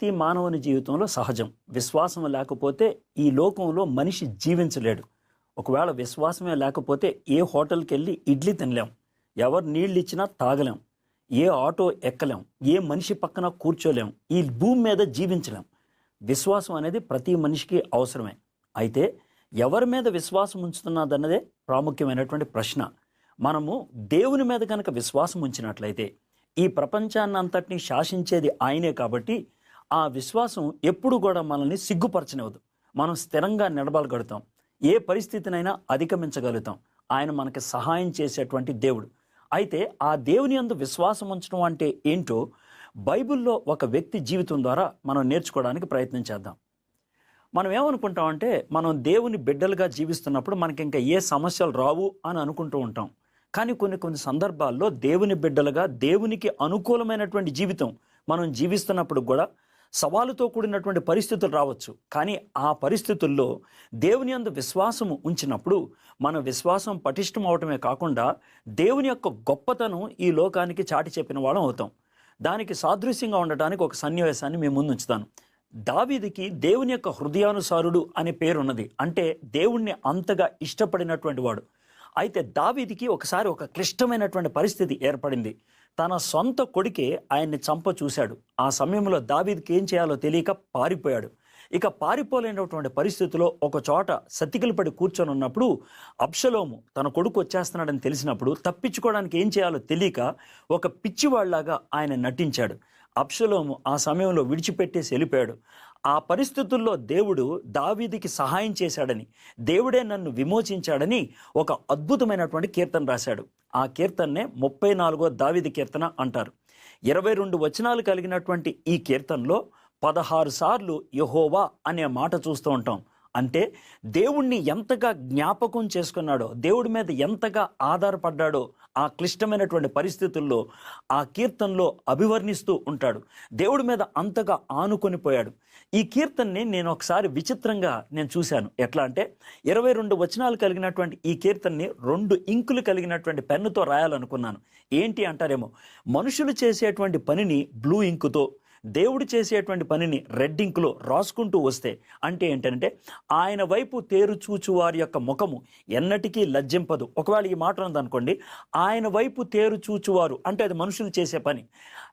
ప్రతి మానవుని జీవితంలో సహజం. విశ్వాసం లేకపోతే ఈ లోకంలో మనిషి జీవించలేడు. ఒకవేళ విశ్వాసమే లేకపోతే ఏ హోటల్కి వెళ్ళి ఇడ్లీ తినలేం. ఎవరు నీళ్ళు ఇచ్చినా తాగలేం. ఏ ఆటో ఎక్కలేం. ఏ మనిషి పక్కన కూర్చోలేం. ఈ భూమి మీద జీవించలేం. విశ్వాసం అనేది ప్రతి మనిషికి అవసరమే. అయితే ఎవరి మీద విశ్వాసం ఉంచుతున్నదన్నదే ప్రాముఖ్యమైనటువంటి ప్రశ్న. మనము దేవుని మీద కనుక విశ్వాసం ఉంచినట్లయితే ఈ ప్రపంచాన్ని అంతటిని శాసించేది ఆయనే కాబట్టి ఆ విశ్వాసం ఎప్పుడు కూడా మనల్ని సిగ్గుపరచనివ్వదు. మనం స్థిరంగా నిలబడగలుగుతాం. ఏ పరిస్థితినైనా అధిగమించగలుగుతాం. ఆయన మనకి సహాయం చేసేటువంటి దేవుడు. అయితే ఆ దేవుని అందు విశ్వాసం ఉంచడం అంటే ఏంటో బైబిల్లో ఒక వ్యక్తి జీవితం ద్వారా మనం నేర్చుకోవడానికి ప్రయత్నం చేద్దాం. మనం ఏమనుకుంటామంటే మనం దేవుని బిడ్డలుగా జీవిస్తున్నప్పుడు మనకి ఇంకా ఏ సమస్యలు రావు అని అనుకుంటూ ఉంటాం. కానీ కొన్ని కొన్ని సందర్భాల్లో దేవుని బిడ్డలుగా దేవునికి అనుకూలమైనటువంటి జీవితం మనం జీవిస్తున్నప్పుడు కూడా సవాలుతో కూడినటువంటి పరిస్థితులు రావచ్చు. కానీ ఆ పరిస్థితుల్లో దేవుని అందు విశ్వాసము ఉంచినప్పుడు మన విశ్వాసం పటిష్టం అవటమే కాకుండా దేవుని యొక్క గొప్పతనం ఈ లోకానికి చాటి చెప్పిన వాళ్ళం అవుతాం. దానికి సాదృశ్యంగా ఉండటానికి ఒక సన్నివేశాన్ని మేము ముందు ఉంచుతాను దావీదికి దేవుని యొక్క హృదయానుసారుడు అనే పేరున్నది. అంటే దేవుణ్ణి అంతగా ఇష్టపడినటువంటి వాడు. అయితే దావీదికి ఒకసారి ఒక క్లిష్టమైనటువంటి పరిస్థితి ఏర్పడింది. తన సొంత కొడుకే ఆయన్ని చంప చూశాడు. ఆ సమయంలో దావీద్కి ఏం చేయాలో తెలియక పారిపోయాడు. ఇక పారిపోలేనటువంటి పరిస్థితిలో ఒక చోట సతికిలు పడి కూర్చొని ఉన్నప్పుడు అప్షలోము తన కొడుకు వచ్చేస్తున్నాడని తెలిసినప్పుడు తప్పించుకోవడానికి ఏం చేయాలో తెలియక ఒక పిచ్చివాళ్ళాగా ఆయన నటించాడు. అప్షలోము ఆ సమయంలో విడిచిపెట్టేసి వెళ్ళిపోయాడు. ఆ పరిస్థితుల్లో దేవుడు దావీదికి సహాయం చేశాడని దేవుడే నన్ను విమోచించాడని ఒక అద్భుతమైనటువంటి కీర్తన రాశాడు. ఆ కీర్తన్నే ముప్పై నాలుగో దావిది కీర్తన అంటారు. ఇరవై రెండు వచనాలు కలిగినటువంటి ఈ కీర్తనలో పదహారు సార్లు యహోవా అనే మాట చూస్తూ ఉంటాం. అంటే దేవుణ్ణి ఎంతగా జ్ఞాపకం చేసుకున్నాడో దేవుడి మీద ఎంతగా ఆధారపడ్డాడో ఆ క్లిష్టమైనటువంటి పరిస్థితుల్లో ఆ కీర్తనలో అభివర్ణిస్తూ ఉంటాడు. దేవుడి మీద అంతగా ఆనుకొనిపోయాడు ఈ కీర్తనని నేను ఒకసారి విచిత్రంగా నేను చూశాను. ఎట్లా అంటే ఇరవై రెండు వచనాలు కలిగినటువంటి ఈ కీర్తనని రెండు ఇంకులు కలిగినటువంటి పెన్నుతో రాయాలనుకున్నాను. ఏంటి అంటారేమో మనుషులు చేసేటువంటి పనిని బ్లూ ఇంకుతో దేవుడు చేసేటువంటి పనిని రెడ్డింకులో రాసుకుంటూ వస్తే అంటే ఏంటంటే ఆయన వైపు తేరు చూచు వారి యొక్క ముఖము ఎన్నటికీ లజ్జింపదు. ఒకవేళ ఈ మాట ఉందనుకోండి ఆయన వైపు తేరు చూచువారు అంటే అది మనుషులు చేసే పని.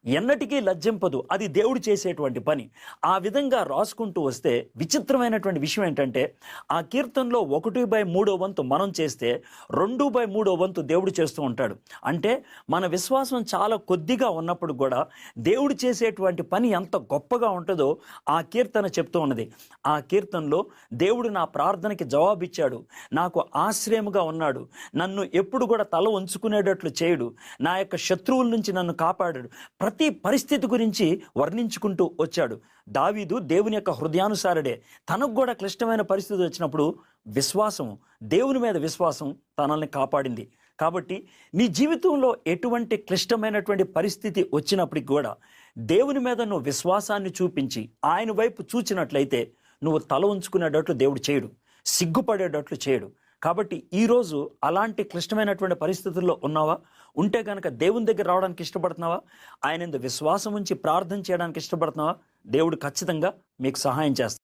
ఎన్నటికీ లజ్జింపదు. అది దేవుడు చేసేటువంటి పని. ఆ విధంగా రాసుకుంటూ వస్తే విచిత్రమైనటువంటి విషయం ఏంటంటే ఆ కీర్తనలో ఒకటి బై మూడో వంతు మనం చేస్తే రెండు బై మూడో వంతు దేవుడు చేస్తూ ఉంటాడు. అంటే మన విశ్వాసం చాలా కొద్దిగా ఉన్నప్పుడు కూడా దేవుడు చేసేటువంటి పని పని ఎంత గొప్పగా ఉంటుందో ఆ కీర్తన చెప్తూ ఉన్నది. ఆ కీర్తనలో దేవుడు నా ప్రార్థనకి జవాబిచ్చాడు. నాకు ఆశ్రయముగా ఉన్నాడు. నన్ను ఎప్పుడు కూడా తల ఉంచుకునేటట్లు చేయడు. నా యొక్క శత్రువుల నుంచి నన్ను కాపాడాడు. ప్రతి పరిస్థితి గురించి వర్ణించుకుంటూ వచ్చాడు. దావీదు దేవుని యొక్క హృదయానుసారుడే. తనకు కూడా క్లిష్టమైన పరిస్థితి వచ్చినప్పుడు విశ్వాసం దేవుని మీద విశ్వాసం తనల్ని కాపాడింది. కాబట్టి నీ జీవితంలో ఎటువంటి క్లిష్టమైనటువంటి పరిస్థితి వచ్చినప్పటికి కూడా దేవుని మీద నువ్వు విశ్వాసాన్ని చూపించి ఆయన వైపు చూచినట్లయితే నువ్వు తల ఉంచుకునేటట్లు దేవుడు చేయడు సిగ్గుపడేటట్లు చేయడు. కాబట్టి ఈరోజు అలాంటి క్లిష్టమైనటువంటి పరిస్థితుల్లో ఉన్నావా? ఉంటే కనుక దేవుని దగ్గర రావడానికి ఇష్టపడుతున్నావా? ఆయన విశ్వాసం ఉంచి ప్రార్థన చేయడానికి ఇష్టపడుతున్నావా? దేవుడు ఖచ్చితంగా మీకు సహాయం చేస్తాడు.